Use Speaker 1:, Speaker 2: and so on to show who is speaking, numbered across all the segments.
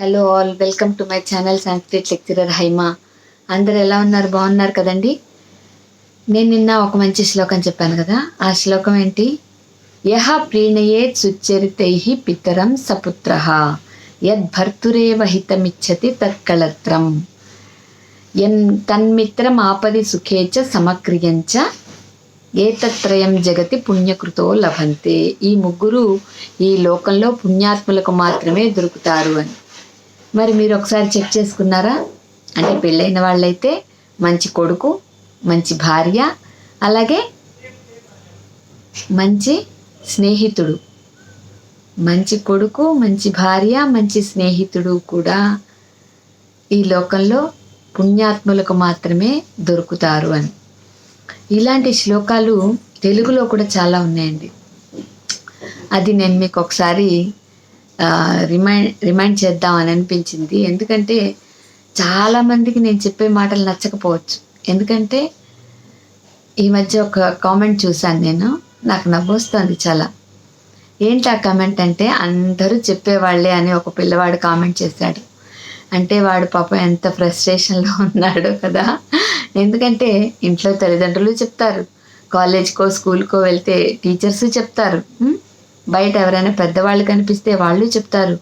Speaker 1: Hello all welcome to my channel Sanskrit lecturer Haima అందరు ఎలా ఉన్నారు? బాగున్నారు కదండి? నేను నిన్న ఒక మంచి శ్లోకం చెప్పాను కదా. ఆ శ్లోకం ఏంటి? యహ ప్రీణయే సుచరితై పితరం సపుత్ర. యద్భర్తురేవ హితమిచ్చతి తత్కళత్రం ఎన్ తన్మిత్రం ఆపది సుఖే చ సమక్రియంచ ఏతత్రయం జగతి పుణ్యకృతో లభంతే. ఈ ముగ్గురు ఈ లోకంలో పుణ్యాత్ములకు మాత్రమే దొరుకుతారు అని. మరి మీరు ఒకసారి చెక్ చేసుకున్నారా? అంటే పెళ్ళైన వాళ్ళైతే మంచి కొడుకు మంచి భార్య అలాగే మంచి స్నేహితుడు. మంచి కొడుకు మంచి భార్య మంచి స్నేహితుడు కూడా ఈ లోకంలో పుణ్యాత్ములకు మాత్రమే దొరుకుతారు అని. ఇలాంటి శ్లోకాలు తెలుగులో కూడా చాలా ఉన్నాయండి. అది నేను మీకు ఒకసారి రిమైండ్ రిమైండ్ చేద్దామని అనిపించింది. ఎందుకంటే చాలామందికి నేను చెప్పే మాటలు నచ్చకపోవచ్చు. ఎందుకంటే ఈ మధ్య ఒక కామెంట్ చూశాను నేను. నాకు నవ్వొస్తుంది చాలా. ఏంటి ఆ కామెంట్ అంటే అందరూ చెప్పేవాళ్ళే అని ఒక పిల్లవాడు కామెంట్ చేశాడు. అంటే వాడు పాపం ఎంత ఫ్రస్ట్రేషన్లో ఉన్నాడో కదా. ఎందుకంటే ఇంట్లో తల్లిదండ్రులు చెప్తారు. కాలేజ్కో స్కూల్కో వెళ్తే టీచర్స్ చెప్తారు. బయట ఎవరైనా పెద్దవాళ్ళు కనిపిస్తే వాళ్ళు చెప్తారు.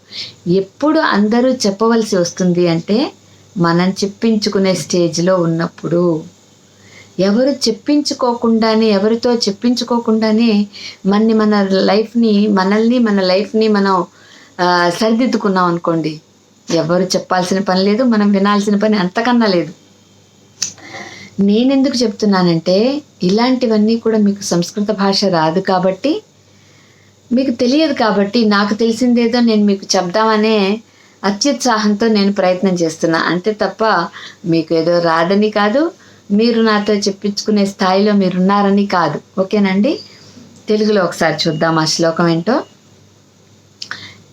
Speaker 1: ఎప్పుడు అందరూ చెప్పవలసి వస్తుంది అంటే మనం చెప్పించుకునే స్టేజ్లో ఉన్నప్పుడు. ఎవరు చెప్పించుకోకుండానే ఎవరితో చెప్పించుకోకుండానే మనని మన లైఫ్ని మనల్ని మన లైఫ్ని మనం సరిదిద్దుకున్నాం అనుకోండి. ఎవరు చెప్పాల్సిన పని లేదు మనం వినాల్సిన పని అంతకన్నా లేదు. నేనెందుకు చెప్తున్నానంటే ఇలాంటివన్నీ కూడా మీకు సంస్కృత భాష రాదు కాబట్టి మీకు తెలియదు కాబట్టి నాకు తెలిసిందేదో నేను మీకు చెప్దామనే అత్యుత్సాహంతో నేను ప్రయత్నం చేస్తున్నా. అంతే తప్ప మీకు ఏదో రాదని కాదు మీరు నాతో చెప్పించుకునే స్థాయిలో మీరున్నారని కాదు. ఓకేనండి? తెలుగులో ఒకసారి చూద్దాం ఆ శ్లోకం ఏంటో.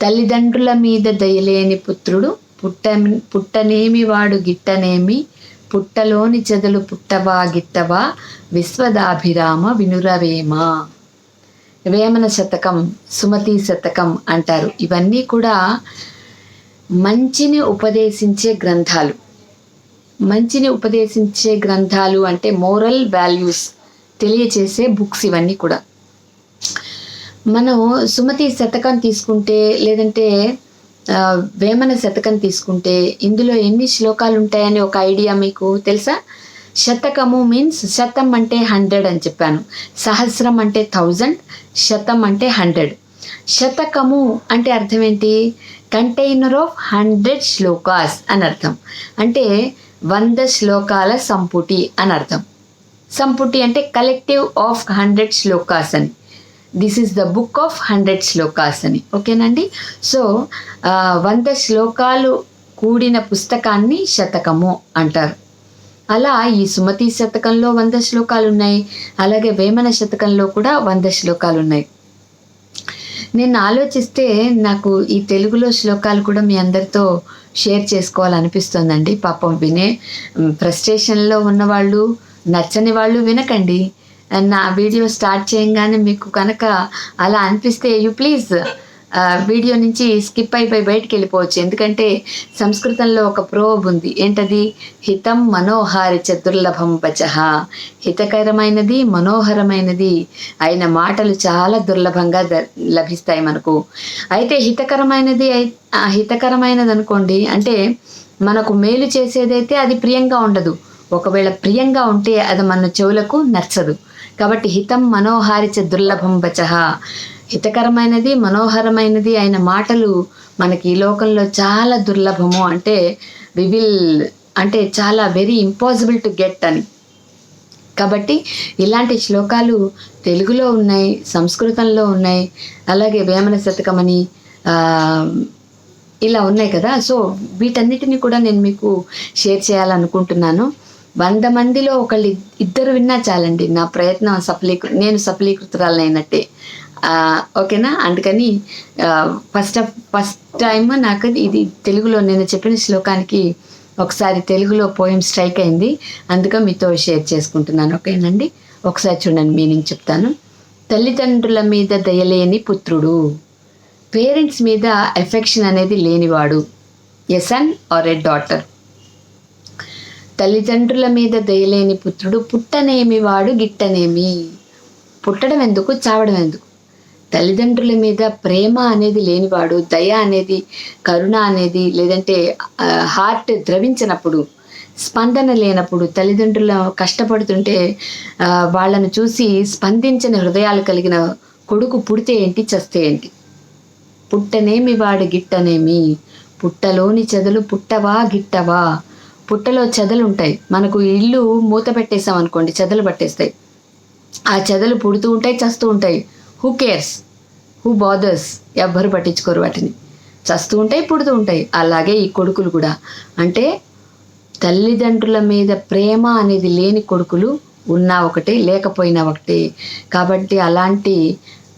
Speaker 1: తల్లిదండ్రుల మీద దయలేని పుత్రుడు పుట్ట పుట్టనేమి వాడు గిట్టనేమి పుట్టలోని చెదలు పుట్టవా గిట్టవా విశ్వదాభిరామ వినురవేమ. వేమన శతకం సుమతి శతకం అంటారు. ఇవన్నీ కూడా మంచిని ఉపదేశించే గ్రంథాలు. మంచిని ఉపదేశించే గ్రంథాలు అంటే మోరల్ వాల్యూస్ తెలియచేసే బుక్స్ ఇవన్నీ కూడా. మనం సుమతి శతకం తీసుకుంటే లేదంటే వేమన శతకం తీసుకుంటే ఇందులో ఎన్ని శ్లోకాలు ఉంటాయని ఒక ఐడియా మీకు తెలుసా? శతకము మీన్స్ శతం అంటే హండ్రెడ్ అని చెప్పాను. సహస్రం అంటే థౌజండ్ శతం అంటే హండ్రెడ్ శతకము అంటే అర్థం ఏంటి? కంటైనర్ ఆఫ్ హండ్రెడ్ శ్లోకాస్ అని అర్థం. అంటే వంద శ్లోకాల సంపుటి అని అర్థం. సంపుటి అంటే కలెక్టివ్ ఆఫ్ హండ్రెడ్ శ్లోకాస్ అని. This is the book of hundred shlokas అని. ఓకేనండి సో వంద శ్లోకాలు కూడిన పుస్తకాన్ని శతకము అంటారు. అలా ఈ సుమతి శతకంలో వంద శ్లోకాలు ఉన్నాయి అలాగే వేమన శతకంలో కూడా వంద శ్లోకాలు ఉన్నాయి నేను ఆలోచిస్తే నాకు ఈ తెలుగులో శ్లోకాలు కూడా మీ అందరితో షేర్ చేసుకోవాలనిపిస్తుందండి. పాపం వినే ఫ్రస్ట్రేషన్లో ఉన్నవాళ్ళు నచ్చని వాళ్ళు వినకండి. నా వీడియో స్టార్ట్ చేయంగానే మీకు కనుక అలా అనిపిస్తే యూ ప్లీజ్ వీడియో నుంచి స్కిప్ అయిపోయి బయటికి వెళ్ళిపోవచ్చు. ఎందుకంటే సంస్కృతంలో ఒక ప్రోబ్ ఉంది. ఏంటది? హితం మనోహారి చతుర్లభం వచః హితకరమైనది మనోహరమైనది అయిన మాటలు చాలా దుర్లభంగా లభిస్తాయి మనకు. అయితే హితకరమైనది ఆ, హితకరమైనది అనుకోండి అంటే మనకు మేలు చేసేదైతే అది ప్రియంగా ఉండదు. ఒకవేళ ప్రియంగా ఉంటే అది మన చెవులకు నచ్చదు. కాబట్టి హితం మనోహారిచ దుర్లభం బచహ హితకరమైనది మనోహరమైనది అయిన మాటలు మనకి ఈ లోకంలో చాలా దుర్లభము అంటే వి విల్ అంటే చాలా వెరీ ఇంపాసిబుల్ టు గెట్ అని. కాబట్టి ఇలాంటి శ్లోకాలు తెలుగులో ఉన్నాయి సంస్కృతంలో ఉన్నాయి అలాగే వేమన శతకమని ఇలా ఉన్నాయి కదా. సో వీటన్నిటిని కూడా నేను మీకు షేర్ చేయాలనుకుంటున్నాను. వంద మందిలో ఒకళ్ళు ఇద్దరు విన్నా చాలండి నా ప్రయత్నం సఫలీకృ నేను సఫలీకృతురాలనైనట్టే. ఓకేనా? అందుకని ఫస్ట్ ఆఫ్ ఫస్ట్ టైం నాకు ఇది తెలుగులో నేను చెప్పిన శ్లోకానికి ఒకసారి తెలుగులో పోయం స్ట్రైక్ అయింది. అందుకే మీతో షేర్ చేసుకుంటున్నాను. ఓకేనండి? ఒకసారి చూడండి మీనింగ్ చెప్తాను. తల్లిదండ్రుల మీద దయలేని పుత్రుడు. పేరెంట్స్ మీద ఎఫెక్షన్ అనేది లేనివాడు. A son or a daughter తల్లిదండ్రుల మీద దయలేని పుత్రుడు పుట్టనేమి వాడు గిట్టనేమి? పుట్టడం ఎందుకు? చావడం ఎందుకు? తల్లిదండ్రుల మీద ప్రేమ అనేది లేనివాడు దయ అనేది కరుణ అనేది లేదంటే హార్ట్ ద్రవించినప్పుడు స్పందన లేనప్పుడు తల్లిదండ్రుల కష్టపడుతుంటే వాళ్ళను చూసి స్పందించిన హృదయాలు కలిగిన కొడుకు పుడితే ఏంటి చస్తే ఏంటి? పుట్టనేమి వాడు గిట్టనేమి? పుట్టలోని చెదలు పుట్టవా గిట్టవా? పుట్టలో చెదలు ఉంటాయి. మనకు ఇల్లు మూత పెట్టేసాం అనుకోండి చెదలు పట్టేస్తాయి. ఆ చెదలు పుడుతూ ఉంటాయి చస్తూ ఉంటాయి. హూ కేర్స్ హూ బాదర్స్ ఎవ్వరు పట్టించుకోరు వాటిని. చస్తూ ఉంటాయి పుడుతూ ఉంటాయి. అలాగే ఈ కొడుకులు కూడా. అంటే తల్లిదండ్రుల మీద ప్రేమ అనేది లేని కొడుకులు ఉన్నా ఒకటే లేకపోయినా ఒకటే. కాబట్టి అలాంటి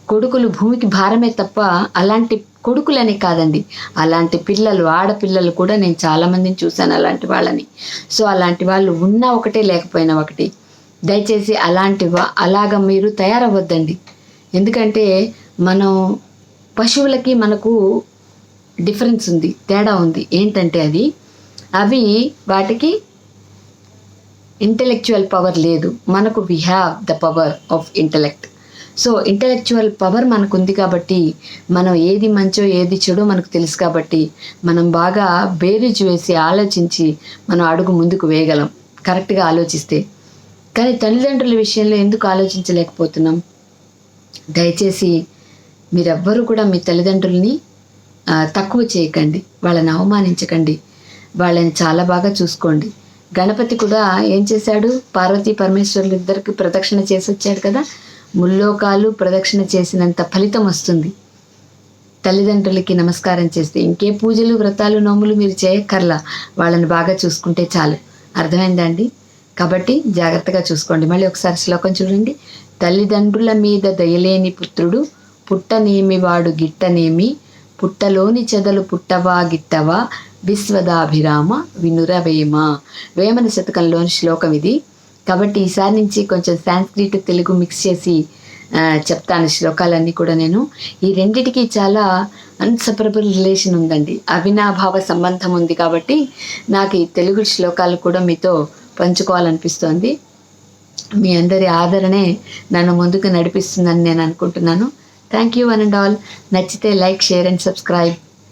Speaker 1: కొడుకులు భూమికి భారమే తప్ప అలాంటి కొడుకులని కాదండి. అలాంటి పిల్లలు ఆడపిల్లలు కూడా నేను చాలామందిని చూశాను అలాంటి వాళ్ళని. సో అలాంటి వాళ్ళు ఉన్నా ఒకటే లేకపోయినా ఒకటి. దయచేసి అలాంటి వా అలాగ మీరు తయారవ్వద్దండి. ఎందుకంటే మనం పశువులకి మనకు డిఫరెన్స్ ఉంది తేడా ఉంది. ఏంటంటే అది అవి వాటికి ఇంటెలెక్చువల్ పవర్ లేదు. మనకు we have the power of intellect so intellectual power మనకు ఉంది కాబట్టి మనం ఏది మంచో ఏది చెడో మనకు తెలుసు కాబట్టి మనం బాగా బేరీజ్ వేసి ఆలోచించి మనం అడుగు ముందుకు వేయగలం. కరెక్ట్గా ఆలోచిస్తే. కానీ తల్లిదండ్రుల విషయంలో ఎందుకు ఆలోచించలేకపోతున్నాం? దయచేసి మీరెవ్వరూ కూడా మీ తల్లిదండ్రుల్ని తక్కువ చేయకండి. వాళ్ళని అవమానించకండి. వాళ్ళని చాలా బాగా చూసుకోండి. గణపతి కూడా ఏం చేశాడు? పార్వతీ పరమేశ్వరులు ఇద్దరికి ప్రదక్షిణ చేసి వచ్చాడు కదా? ముల్లోకాలు ప్రదక్షిణ చేసినంత ఫలితం వస్తుంది. తల్లిదండ్రులకి నమస్కారం చేస్తే ఇంకే పూజలు వ్రతాలు నోములు మీరు చేయక్కర్లా. వాళ్ళని బాగా చూసుకుంటే చాలు. అర్థమైందా అండి? కాబట్టి జాగ్రత్తగా చూసుకోండి. మళ్ళీ ఒకసారి శ్లోకం చూడండి. తల్లిదండ్రుల మీద దయలేని పుత్రుడు పుట్టనేమి వాడు గిట్టనేమి? పుట్టలోని చెదలు పుట్టవా గిట్టవా? విశ్వదాభిరామ వినురవేమ. వేమన శతకంలోని శ్లోకం ఇది. కాబట్టి ఈసారి నుంచి కొంచెం సాంస్క్రిట్ తెలుగు మిక్స్ చేసి చెప్తాను శ్లోకాలన్నీ కూడా నేను. ఈ రెండిటికి చాలా అన్సపరబుల్ రిలేషన్ ఉందండి. అవినాభావ సంబంధం ఉంది కాబట్టి నాకు ఈ తెలుగు శ్లోకాలు కూడా మీతో పంచుకోవాలనిపిస్తోంది. మీ అందరి ఆదరణే నన్ను ముందుకు నడిపిస్తుందని నేను అనుకుంటున్నాను. Thank you one and all నచ్చితే లైక్ షేర్ అండ్ సబ్స్క్రైబ్